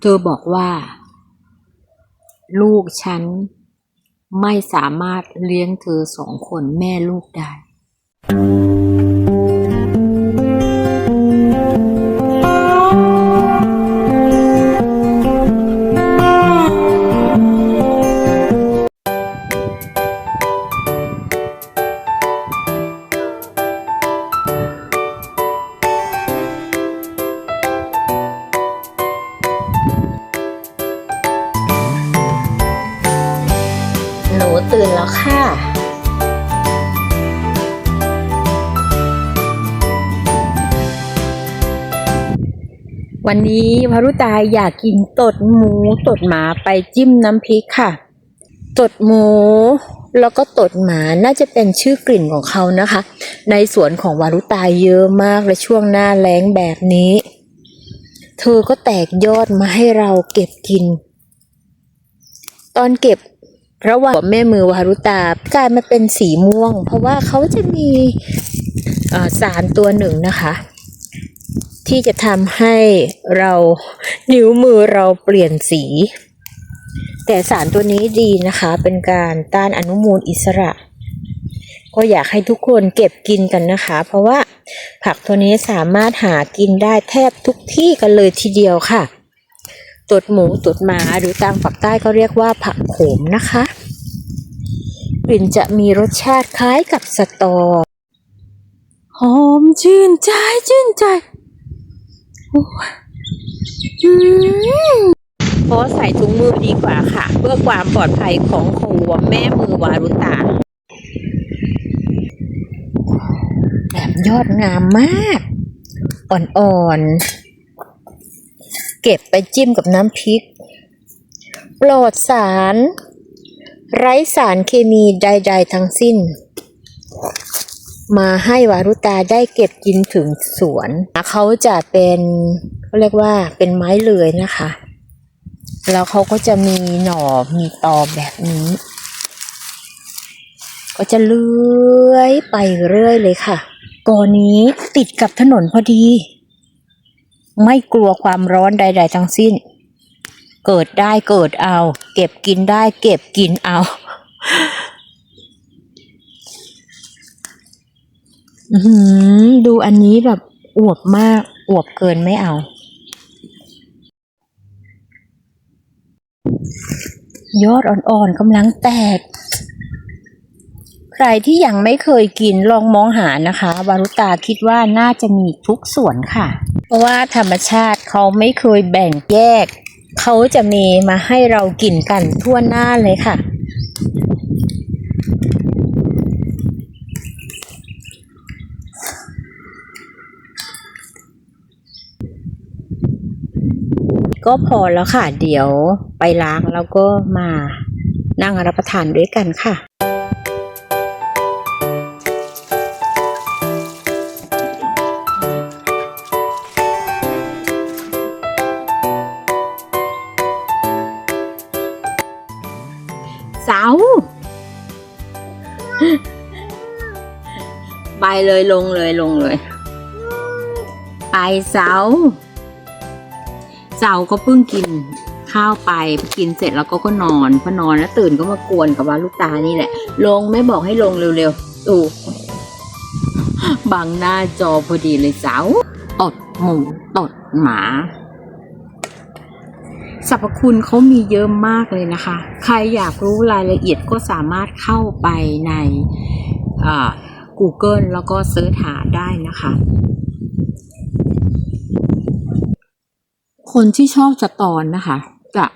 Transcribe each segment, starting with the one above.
เธอบอกว่า ลูกฉันไม่สามารถเลี้ยงเธอสองคนแม่ลูกได้ วันนี้พารุตาอยากกินตดหมูตดหมาไปจิ้มน้ำพริกค่ะ ตดหมูแล้วก็ตดหมาน่าจะเป็นชื่อกลิ่นของเขานะคะ ในสวนของวารุตาเยอะมากและช่วงหน้าแล้งแบบนี้ เธอก็แตกยอดมาให้เราเก็บกิน ตอนเก็บระหว่างแม่มือวารุตากลายมาเป็นสีม่วง เพราะว่าเขาจะมีสารตัวหนึ่งนะคะ ที่จะทำให้เรานิ้วมือเราเปลี่ยนสี แต่สารตัวนี้ดีนะคะ เป็นการต้านอนุมูลอิสระ ก็อยากให้ทุกคนเก็บกินกันนะคะ เพราะว่าผักตัวนี้สามารถหากินได้แทบทุกที่กันเลยทีเดียวค่ะตดหมูตดหมาหรือทางฝักใต้ก็เรียกว่าผักโขมนะคะกลิ่นจะมีรสชาติคล้ายกับสตอ หอมชื่นใจชื่นใจ โอ้ยอืมขอใส่ถุงมือดีกว่าค่ะ เพื่อความปลอดภัยของหัวแม่มือวารุตาแบบยอดงามมาก อ่อนๆ เก็บไปจิ้มกับน้ำพริก ปลอดสาร ไร้สารเคมีใด ๆ ทั้งสิ้น มาให้วารุตาได้เก็บกินถึงสวนเขาจะเป็นเขาเรียกว่าเป็นไม้เลื้อยนะคะ แล้วเขาก็จะมีหน่อมีตอแบบนี้ ก็จะเลื้อยไปเรื่อยเลยค่ะกอนี้ติดกับถนนพอดี ไม่กลัวความร้อนใด ๆ ทั้งสิ้น เกิดได้เกิดเอา เก็บกินได้เก็บกินเอา อื้อหือ ดูอันนี้แบบอวบมาก อวบเกินไม่เอา ยอดอ่อนๆกำลังแตก ใครที่ยังไม่เคยกินลองมองหานะคะวารุตาคิดว่าน่าจะมีทุกส่วนค่ะ เพราะว่าธรรมชาติเขาไม่เคยแบ่งแยก เขาจะมีมาให้เรากินกันทั่วหน้าเลยค่ะ ก็พอแล้วค่ะ เดี๋ยวไปล้างแล้วก็มานั่งรับประทานด้วยกันค่ะเสาไปเลยลงเลยลงเลย ไปเสา เสาก็เพิ่งกินข้าวไปกินเสร็จแล้วก็ก็นอนพอนอนแล้วตื่นก็มากวนกับว่าลูกตานี่แหละ ลงไม่บอกให้ลงเร็วๆตู่บังหน้าจอพอดีเลยเสาตดหมูตดหมาสรรพคุณเขามีเยอะมากเลยนะคะ ใครอยากรู้รายละเอียดก็สามารถเข้าไปในอ่า Google แล้วก็เสิร์ชหาได้นะคะ คนที่ชอบสตอนนะคะ จะ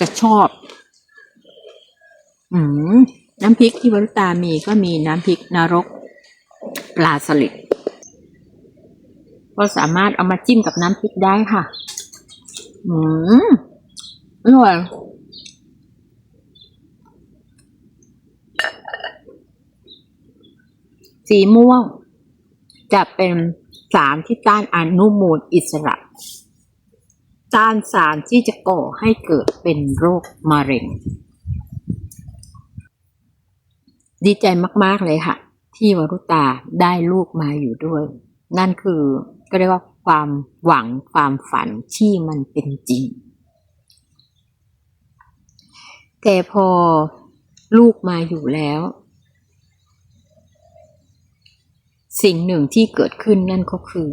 จะชอบ อืมน้ำพริกที่วรุตามีก็มีน้ำพริกนรกปลาสลิดก็สามารถเอามาจิ้มกับน้ำพริกได้ค่ะ อืมอร่อยสีม่วง จะเป็น สารที่ต้านอนุมูลอิสระ ต้านสารที่จะก่อให้เกิดเป็นโรคมะเร็ง ดีใจมาก ๆ เลยค่ะ ที่วรุตาได้ลูกมาอยู่ด้วย นั่นคือก็เรียกว่าความหวังความฝันที่มันเป็นจริง แต่พอลูกมาอยู่แล้ว สิ่งหนึ่งที่เกิดขึ้นนั่นก็คือ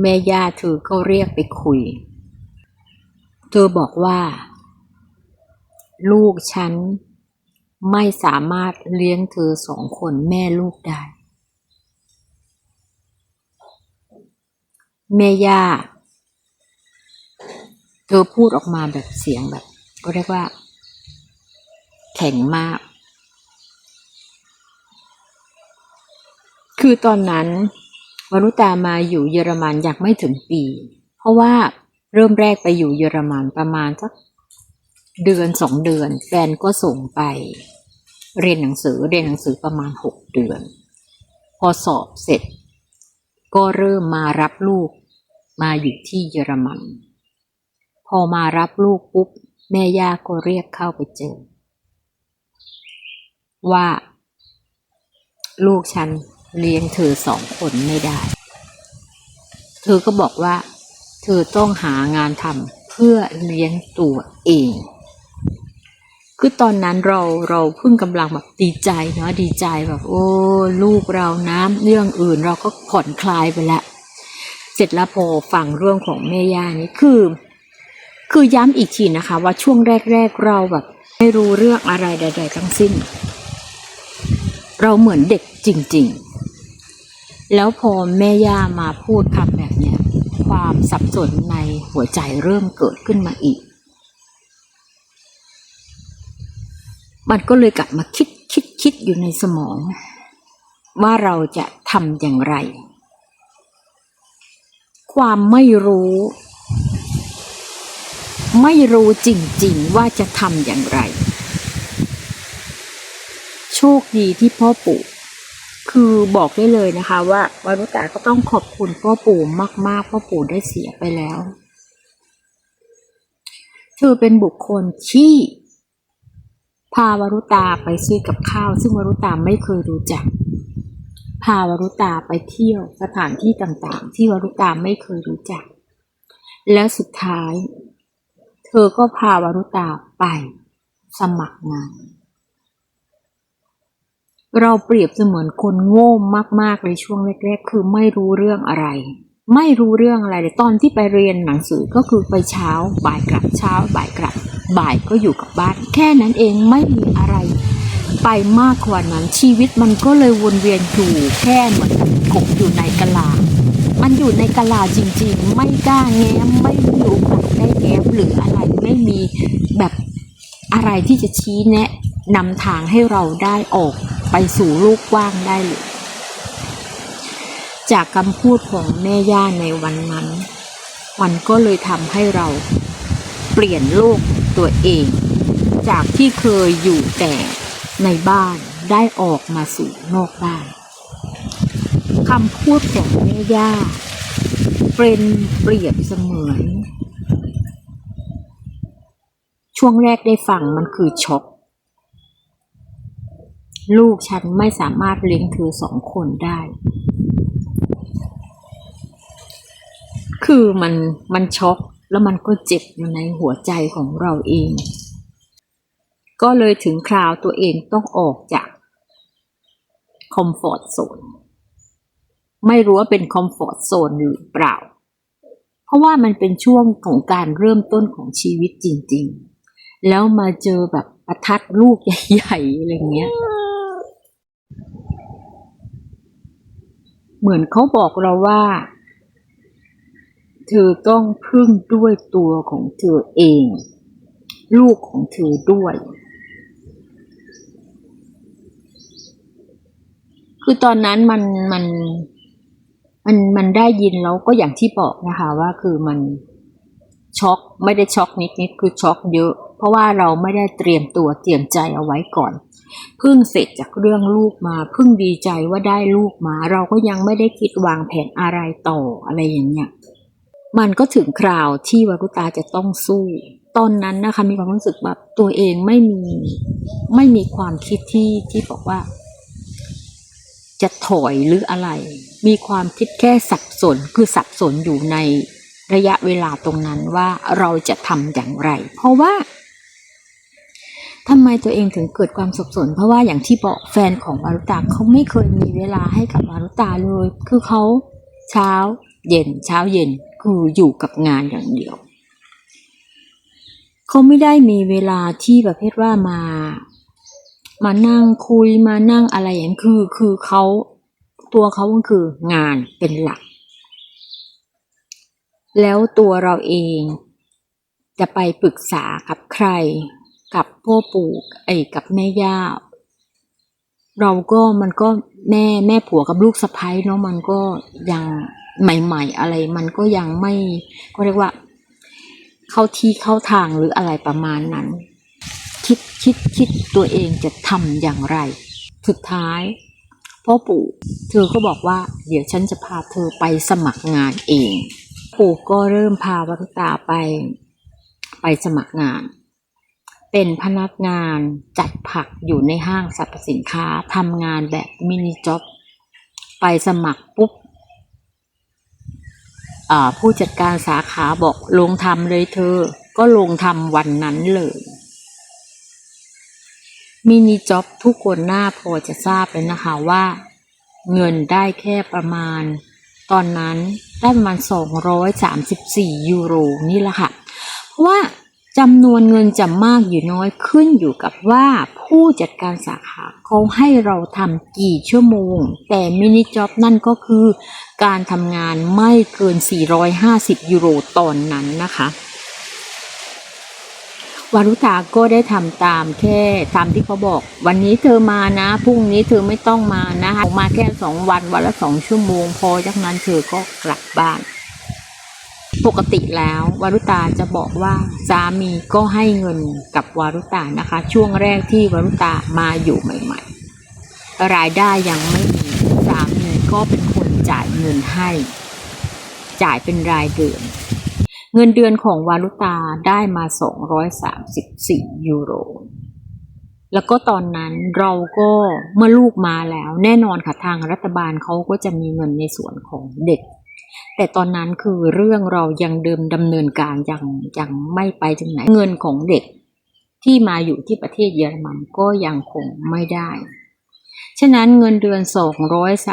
แม่ย่าเธอก็เรียกไปคุย เธอบอกว่า ลูกฉันไม่สามารถเลี้ยงเธอสองคนแม่ลูกได้ แม่ย่า เธอพูดออกมาแบบเสียงแบบ ก็เรียกว่า แข็งมาก คือตอนนั้นวรุตามาอยู่เยอรมันอยากไม่ถึงปี เพราะว่าเริ่มแรกไปอยู่เยอรมันประมาณสักเดือนสองเดือน แฟนก็ส่งไป เรียนหนังสือเรียนหนังสือประมาณหกเดือน พอสอบเสร็จ ก็เริ่มมารับลูกมาอยู่ที่เยอรมัน พอมารับลูกปุ๊บแม่ย่าก็เรียกเข้าไปเจอ ว่า ลูกฉัน เลี้ยงเธอสองคนไม่ได้ เธอก็บอกว่า เธอต้องหางานทำเพื่อเลี้ยงตัวเอง คือตอนนั้นเราเราเพิ่งกำลังแบบดีใจเนาะดีใจแบบโอ้ลูกเรานะเรื่องอื่นเราก็ผ่อนคลายไปแล้วเสร็จแล้วพอฟังเรื่องของแม่ย่านี่คือคือย้ำอีกทีนะคะว่าช่วงแรก ๆเราแบบไม่รู้เรื่องอะไรใด ๆ ทั้งสิ้น เราเหมือนเด็กจริง ๆ แล้วพอแม่ย่ามาพูดคำแบบเนี้ยความสับสนในหัวใจเริ่มเกิดขึ้นมาอีก มันก็เลยกลับมาคิดคิดคิดอยู่ในสมอง ว่าเราจะทำอย่างไร ความไม่รู้ ไม่รู้จริงๆว่าจะทำอย่างไร โชคดีที่พ่อปู่ คือบอกได้เลยนะคะ ว่าวารุตาก็ต้องขอบคุณพ่อปู่มากๆพ่อปู่ได้เสียไปแล้ว เธอเป็นบุคคลที่พาวารุตาไปซื้อกับข้าว ซึ่งวารุตาไม่เคยรู้จัก พาวารุตาไปเที่ยวสถานที่ต่างๆ ที่วารุตาไม่เคยรู้จัก แล้วสุดท้าย เธอก็พาวารุตาไปสมัครงาน เราเปรียบเสมือนคนโง่มากๆเลยช่วงแรกๆ คือไม่รู้เรื่องอะไร ไม่รู้เรื่องอะไรเลยตอนที่ไปเรียนหนังสือก็คือไปเช้า บ่ายกลับเช้า บ่ายกลับ บ่ายก็อยู่กับบ้าน แค่นั้นเองไม่มีอะไร ไปมากกว่านั้นชีวิตมันก็เลยวนเวียนอยู่แค่เหมือนกับกบอยู่ในกะลา มันอยู่ในกะลาจริงๆ ไม่กล้าแง้มไม่มีโอกาสได้แง้มหรืออะไรไม่มีแบบอะไรที่จะชี้แนะนำทางให้เราได้ออก ไปสู่โลกกว้างได้เลยจากคำพูดของแม่ย่าในวันนั้น มันก็เลยทำให้เราเปลี่ยนโลกตัวเอง จากที่เคยอยู่แต่ในบ้านได้ออกมาสู่นอกบ้านคำพูดของแม่ย่าเป็นเปรียบเสมือน ช่วงแรกได้ฟังมันคือช็อก ลูกฉันไม่สามารถเลี้ยงเธอสองคนได้ คือมันมันช็อกแล้วมันก็เจ็บอยู่ในหัวใจของเราเอง ก็เลยถึงคราวตัวเองต้องออกจากคอมฟอร์ตโซน ไม่รู้ว่าเป็นคอมฟอร์ตโซนหรือเปล่า เพราะว่ามันเป็นช่วงของการเริ่มต้นของชีวิตจริง ๆ แล้วมาเจอแบบประทัดลูกใหญ่ ๆ อะไรเงี้ย เหมือนเขาบอกเราว่า เธอต้องพึ่งด้วยตัวของเธอเอง ลูกของเธอด้วย คือตอนนั้นมันมันมันมันได้ยินแล้วก็อย่างที่บอกนะคะว่าคือมันช็อกไม่ได้ช็อกนิดนิดคือช็อกเยอะ เพราะว่าเราไม่ได้เตรียมตัวเตรียมใจเอาไว้ก่อนเพิ่งเสร็จจากเรื่องลูกมาเพิ่งดีใจว่าได้ลูกมา เราก็ยังไม่ได้คิดวางแผนอะไรต่ออะไรอย่างเงี้ยมันก็ถึงคราวที่วารุตาจะต้องสู้ ตอนนั้นนะคะมีความรู้สึกแบบตัวเองไม่มีไม่มีความคิดที่ที่บอกว่า จะถอยหรืออะไร มีความคิดแค่สับสนคือสับสนอยู่ในระยะเวลาตรงนั้นว่าเราจะทำอย่างไร เพราะว่า ทำไมตัวเองถึงเกิดความสับสน เพราะว่าอย่างที่บอกแฟนของวารุตาเขาไม่เคยมีเวลาให้กับวารุตาเลย คือเขาเช้า เย็น เช้าเย็นคืออยู่กับงานอย่างเดียวเขาไม่ได้มีเวลาที่ประเภทว่ามา มานั่งคุยมานั่งอะไรอย่างนั้คือ คือเขาตัวเขาก็คืองานเป็นหลัก แล้วตัวเราเองจะไปปรึกษากับใคร กับพ่อปู่ไอ้กับแม่ย่า เราก็มันก็แม่แม่ผัวกับลูกสะใภ้เนาะมันก็ยังใหม่ ๆ อะไร มันก็ยังไม่ก็เรียกว่า เข้าที่เข้าทางหรืออะไรประมาณนั้น คิดคิดคิดตัวเองจะทำอย่างไร สุดท้ายพ่อปู่เธอก็บอกว่า เดี๋ยวฉันจะพาเธอไปสมัครงานเอง ปู่ก็เริ่มพาวัตุตาไป ไปสมัครงาน เป็นพนักงานจัดผักอยู่ในห้างสรรพสินค้าทำงานแบบมินิจ็อบไปสมัครปุ๊บผู้จัดการสาขาบอกลงทำเลยเธอ ก็ลงทำวันนั้นเลยมินิจ็อบทุกคนหน้าพอจะทราบเลยนะคะว่า เงินได้แค่ประมาณ ตอนนั้นได้ประมาณ 234 ยูโรนี่แหละค่ะ เพราะว่า จำนวนเงินจะมากอยู่น้อยขึ้นอยู่กับว่าผู้จัดการสาขาเขาให้เราทำกี่ชั่วโมง แต่มินิจ็อบนั่นก็คือ การทำงานไม่เกิน 450 ยูโรตอนนั้นนะคะวารุตาก็ได้ทำตามแค่ตามที่เขาบอก วันนี้เธอมานะพรุ่งนี้เธอไม่ต้องมานะคะมาแค่สองวันวันละสองชั่วโมง พอจากนั้นเธอก็กลับบ้าน ปกติแล้ววารุตาจะบอกว่าสามีก็ให้เงินกับวารุตานะคะ ช่วงแรกที่วารุตามาอยู่ใหม่ๆ รายได้ยังไม่มีสามีก็เป็นคนจ่ายเงินให้ จ่ายเป็นรายเดือน เงินเดือนของวารุตาได้มา 234 ยูโร แล้วก็ตอนนั้นเราก็เมื่อลูกมาแล้ว แน่นอนค่ะทางรัฐบาลเขาก็จะมีเงินในส่วนของเด็ก แต่ตอนนั้นคือเรื่องเรายังเดิมดำเนินการยังยังไม่ไปถึงไหน เงินของเด็กที่มาอยู่ที่ประเทศเยอรมันก็ยังคงไม่ได้ ฉะนั้นเงินเดือน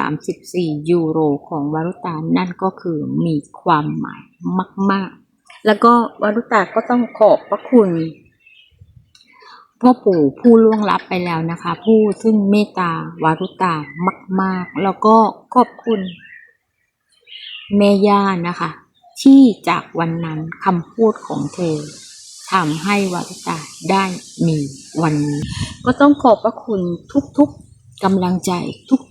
234 ยูโรของวารุตานั่นก็คือมีความหมายมาก ๆ แล้วก็วารุตาก็ต้องขอบพระคุณพ่อปู่ผู้ล่วงลับไปแล้วนะคะ ผู้ซึ่งเมตตาวารุตามาก ๆ แล้วก็ขอบคุณ แม่ย่านะคะ ที่จากวันนั้นคำพูดของเธอทำให้วารุตาได้มีวันนี้ ก็ต้องขอบพระคุณทุกๆกำลังใจ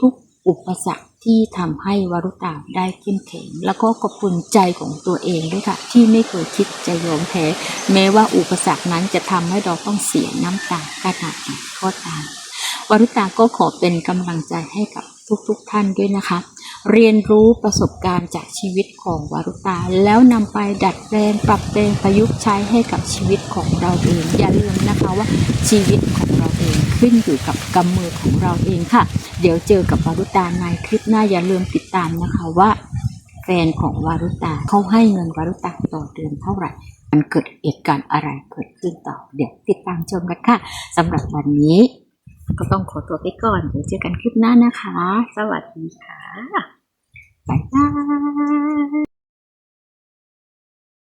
ทุกๆ อุปสรรคที่ทำให้วรุตาได้เข้มแข็ง แล้วก็ขอบคุณใจของตัวเองด้วยค่ะ ที่ไม่เคยคิดจะยอมแพ้แม้ว่าอุปสรรคนั้นจะทำให้เราต้องเสียน้ำตาขนาดไหนก็ตามวรุตาก็ขอเป็นกำลังใจให้กับทุกๆท่านด้วยนะคะ เรียนรู้ประสบการณ์จากชีวิตของวารุตา แล้วนำไปดัดแปลงปรับแปลงประยุกต์ใช้ให้กับชีวิตของเราเอง อย่าลืมนะคะว่าชีวิตของเราเองขึ้นอยู่กับกำมือของเราเองค่ะ เดี๋ยวเจอกับวารุตาในคลิปหน้าอย่าลืมติดตามนะคะว่าแฟนของวารุตาเขาให้เงินวารุตาต่อเดือนเท่าไหร่มันเกิดเหตุการณ์อะไรเกิดขึ้นต่อ เดี๋ยวติดตามชมกันค่ะสำหรับวันนี้ ก็ต้องขอตัวไปก่อนเดี๋ยวเจอกันคลิปหน้านะคะ สวัสดีค่ะ บ๊ายบาย